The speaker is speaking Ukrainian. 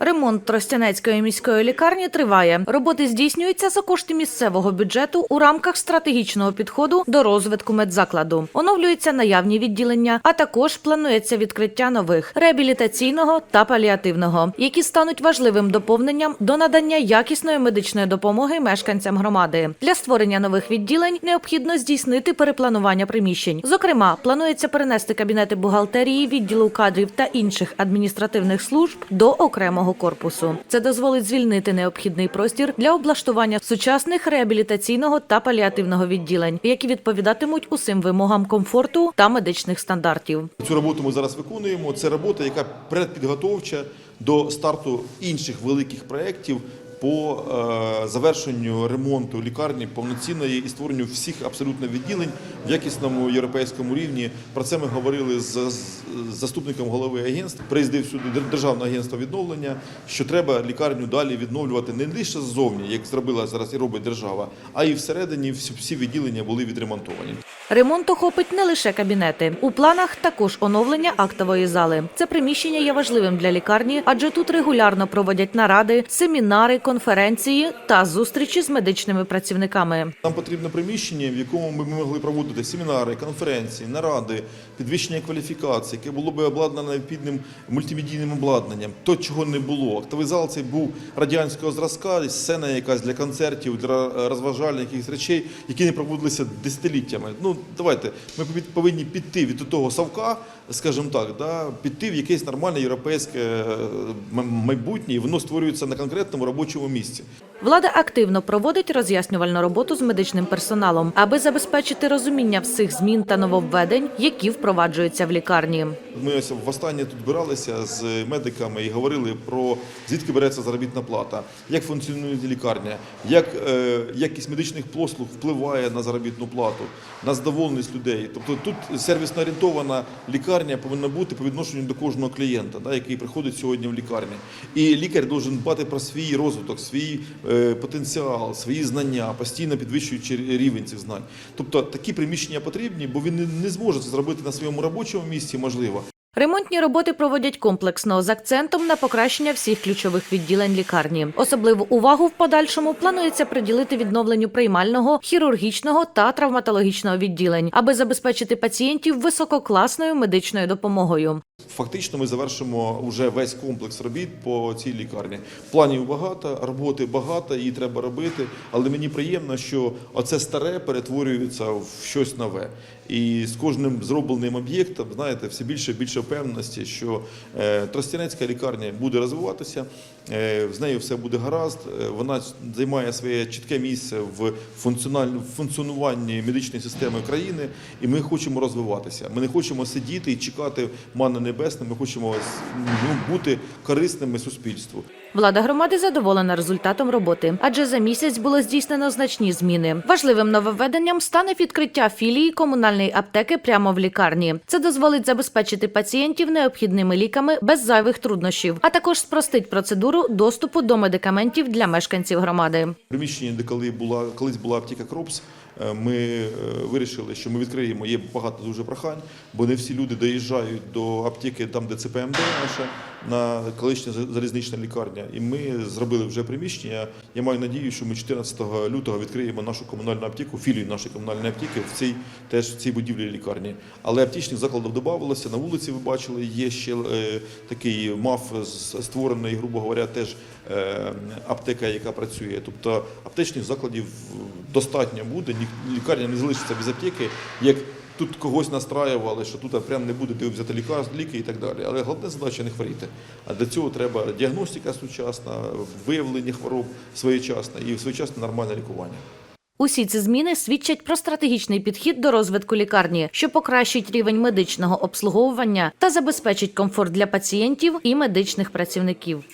Ремонт Тростянецької міської лікарні триває. Роботи здійснюються за кошти місцевого бюджету у рамках стратегічного підходу до розвитку медзакладу. Оновлюються наявні відділення, а також планується відкриття нових реабілітаційного та паліативного, які стануть важливим доповненням до надання якісної медичної допомоги мешканцям громади. Для створення нових відділень необхідно здійснити перепланування приміщень. Зокрема, планується перенести кабінети бухгалтерії, відділу кадрів та інших адміністративних служб до окремого корпусу. Це дозволить звільнити необхідний простір для облаштування сучасних реабілітаційного та паліативного відділень, які відповідатимуть усім вимогам комфорту та медичних стандартів. Цю роботу ми зараз виконуємо. Це робота, яка предпідготовча до старту інших великих проєктів по е, завершенню ремонту лікарні повноцінної і створенню всіх абсолютно відділень в якісному європейському рівні. Про це ми говорили з, заступником голови агентства. Приїздив сюди Дер- Державне агентство відновлення, що треба лікарню далі відновлювати не лише ззовні, як зробила зараз і робить держава, а і всередині всі відділення були відремонтовані. Ремонт охопить не лише кабінети. У планах також оновлення актової зали. Це приміщення є важливим для лікарні, адже тут регулярно проводять наради, семінари, конференції та зустрічі з медичними працівниками. Нам потрібне приміщення, в якому ми могли проводити семінари, конференції, наради, підвищення кваліфікації, яке було би обладнане необхідним мультимедійним обладнанням. То, чого не було. Актовий зал цей був радянського зразка, сцена якась для концертів, для розважальних якихось речей, які не проводилися десятиліттями. Ну давайте ми повинні піти від того совка, скажімо так, да, піти в якесь нормальне європейське е, майбутнє, і воно створюється на конкретному робочому місці. Влада активно проводить роз'яснювальну роботу з медичним персоналом, аби забезпечити розуміння всіх змін та нововведень, які впроваджуються в лікарні. Ми ось востаннє тут збиралися з медиками і говорили про звідки береться заробітна плата, як функціонує лікарня, як е, якість медичних послуг впливає на заробітну плату, на задоволеність людей. Тобто тут сервісно орієнтована лікарня повинна бути по відношенню до кожного клієнта, да, який приходить сьогодні в лікарню. І лікар має дбати про свій розвиток, свій е, потенціал, свої знання, постійно підвищуючи рівень цих знань. Тобто такі приміщення потрібні, бо він не зможе це зробити на своєму робочому місці, можливо. Ремонтні роботи проводять комплексно з акцентом на покращення всіх ключових відділень лікарні. Особливу увагу в подальшому планується приділити відновленню приймального, хірургічного та травматологічного відділень, аби забезпечити пацієнтів висококласною медичною допомогою. Фактично ми завершимо вже весь комплекс робіт по цій лікарні. Планів багато, роботи багато, її треба робити. Але мені приємно, що оце старе перетворюється в щось нове. І з кожним зробленим об'єктом, знаєте, все більше і більше впевненості, що е, Тростянецька лікарня буде розвиватися, е, з нею все буде гаразд. е, Вона займає своє чітке місце в функціонуванні медичної системи країни, і ми хочемо розвиватися. Ми не хочемо сидіти і чекати мани небесне. Ми хочемо ну, бути корисними суспільству. Влада громади задоволена результатом роботи, адже за місяць було здійснено значні зміни. Важливим нововведенням стане відкриття філії комунальної аптеки прямо в лікарні. Це дозволить забезпечити пацієнтів необхідними ліками без зайвих труднощів, а також спростить процедуру доступу до медикаментів для мешканців громади. приміщенні, де коли була колись була аптека Кропс, ми е, вирішили, що ми відкриємо. Є багато дуже прохань, бо не всі люди доїжджають до аптеки, там де ЦПМД наша на колишня за- залізнична лікарня. І ми зробили вже приміщення. Я маю надію, що ми 14 лютого відкриємо нашу комунальну аптеку, філію нашої комунальної аптеки в цій теж в цій будівлі лікарні. Але аптечних закладів додавалося. На вулиці ви бачили, є ще е, такий МАФ створений, грубо говоря, теж е, аптека, яка працює. Тобто аптечних закладів достатньо буде. Лікарня не залишиться без аптеки, як тут когось настраювали, що тут прям не буде де взяти лікар, ліки і так далі. Але головна задача не хворіти. А для цього треба діагностика сучасна, виявлення хвороб своєчасне і своєчасне нормальне лікування. Усі ці зміни свідчать про стратегічний підхід до розвитку лікарні, що покращить рівень медичного обслуговування та забезпечить комфорт для пацієнтів і медичних працівників.